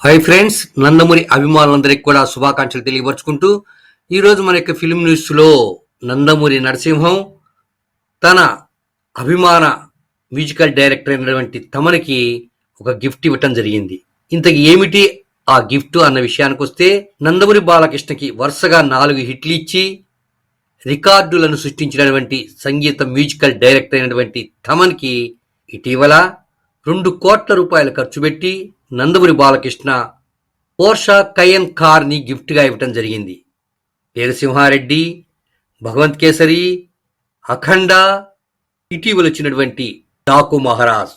Hi friends Nandamuri అభిమానులందరికీ కూడా శుభాకాంక్షలు తెలియపరుచుకుంటూ ఈరోజు మన యొక్క ఫిల్మ్ న్యూస్లో నందమూరి నరసింహం తన అభిమాన మ్యూజికల్ డైరెక్టర్ అయినటువంటి తమనికి ఒక గిఫ్ట్ ఇవ్వటం జరిగింది. ఇంతకి ఏమిటి ఆ గిఫ్ట్ అన్న విషయానికి వస్తే నందమూరి బాలకృష్ణకి వరుసగా నాలుగు హిట్లు ఇచ్చి రికార్డులను సృష్టించినటువంటి సంగీత మ్యూజికల్ డైరెక్టర్ అయినటువంటి తమన్కి ఇటీవల రెండు కోట్ల రూపాయలు ఖర్చు పెట్టి నందమూరి బాలకృష్ణ పోర్షా కయన్ కార్ని గిఫ్ట్గా ఇవ్వటం జరిగింది. వీరసింహారెడ్డి భగవంత్ కేసరి అఖండ ఇటీవల వచ్చినటువంటి డాకు మహారాజ్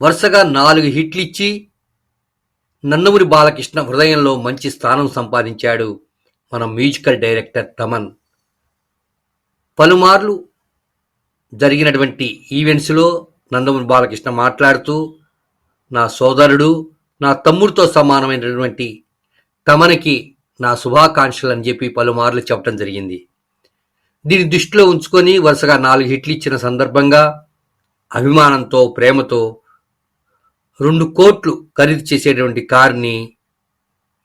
వరుసగా నాలుగు హిట్లు ఇచ్చి నందమూరి బాలకృష్ణ హృదయంలో మంచి స్థానం సంపాదించాడు మన మ్యూజికల్ డైరెక్టర్ తమన్. పలుమార్లు జరిగినటువంటి ఈవెంట్స్లో నందమూరి బాలకృష్ణ మాట్లాడుతూ నా సోదరుడు నా తమ్ముడితో సమానమైనటువంటి తమనికి నా శుభాకాంక్షలు అని చెప్పి పలుమార్లు చెప్పడం జరిగింది. దీన్ని దృష్టిలో ఉంచుకొని వరుసగా నాలుగు హిట్లు ఇచ్చిన సందర్భంగా అభిమానంతో ప్రేమతో రెండు కోట్లు ఖరీదు చేసేటువంటి కారుని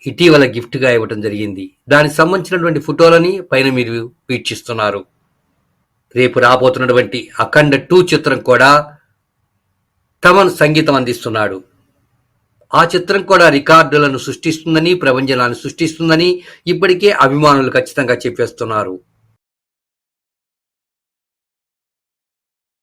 ఇటీవల గిఫ్ట్గా ఇవ్వటం జరిగింది. దానికి సంబంధించినటువంటి ఫోటోలని పైన మీరు వీక్షిస్తున్నారు. రేపు రాబోతున్నటువంటి అఖండ టూ చిత్రం కూడా తమన్ సంగీతం అందిస్తున్నాడు. ఆ చిత్రం కూడా రికార్డులను సృష్టిస్తుందని ప్రపంచనాన్ని సృష్టిస్తుందని ఇప్పటికే అభిమానులు ఖచ్చితంగా చెప్పేస్తున్నారు.